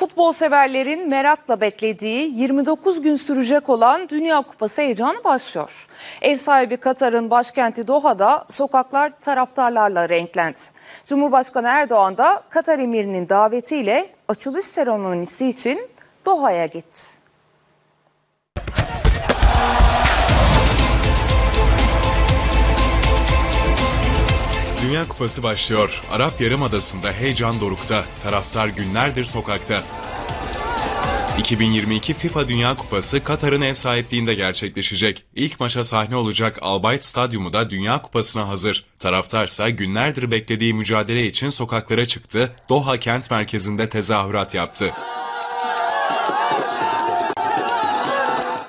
Futbol severlerin merakla beklediği 29 gün sürecek olan Dünya Kupası heyecanı başlıyor. Ev sahibi Katar'ın başkenti Doha'da sokaklar taraftarlarla renklendi. Cumhurbaşkanı Erdoğan da Katar emirinin davetiyle açılış seremonisi için Doha'ya gitti. Dünya Kupası başlıyor. Arap Yarımadası'nda heyecan dorukta. Taraftar günlerdir sokakta. 2022 FIFA Dünya Kupası Katar'ın ev sahipliğinde gerçekleşecek. İlk maça sahne olacak Albayt Stadyumu da Dünya Kupası'na hazır. Taraftarsa günlerdir beklediği mücadele için sokaklara çıktı, Doha kent merkezinde tezahürat yaptı.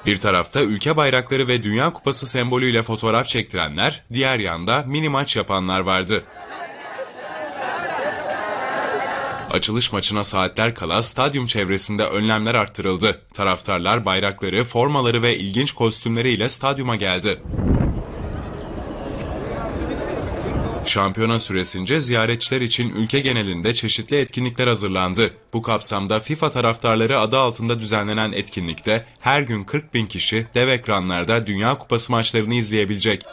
Bir tarafta ülke bayrakları ve Dünya Kupası sembolüyle fotoğraf çektirenler, diğer yanda mini maç yapanlar vardı. Açılış maçına saatler kala stadyum çevresinde önlemler arttırıldı. Taraftarlar bayrakları, formaları ve ilginç kostümleriyle stadyuma geldi. Şampiyona süresince ziyaretçiler için ülke genelinde çeşitli etkinlikler hazırlandı. Bu kapsamda FIFA taraftarları adı altında düzenlenen etkinlikte her gün 40 bin kişi dev ekranlarda Dünya Kupası maçlarını izleyebilecek.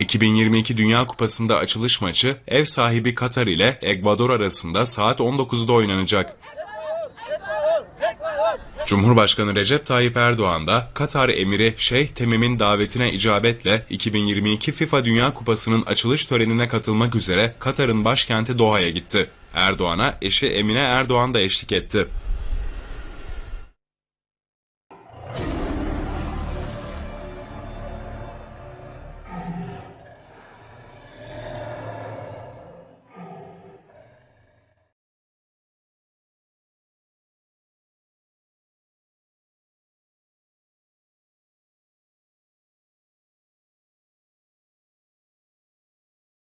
2022 Dünya Kupası'nda açılış maçı ev sahibi Katar ile Ekvador arasında saat 19'da oynanacak. Cumhurbaşkanı Recep Tayyip Erdoğan da Katar emiri Şeyh Temim'in davetine icabetle 2022 FIFA Dünya Kupası'nın açılış törenine katılmak üzere Katar'ın başkenti Doha'ya gitti. Erdoğan'a eşi Emine Erdoğan da eşlik etti.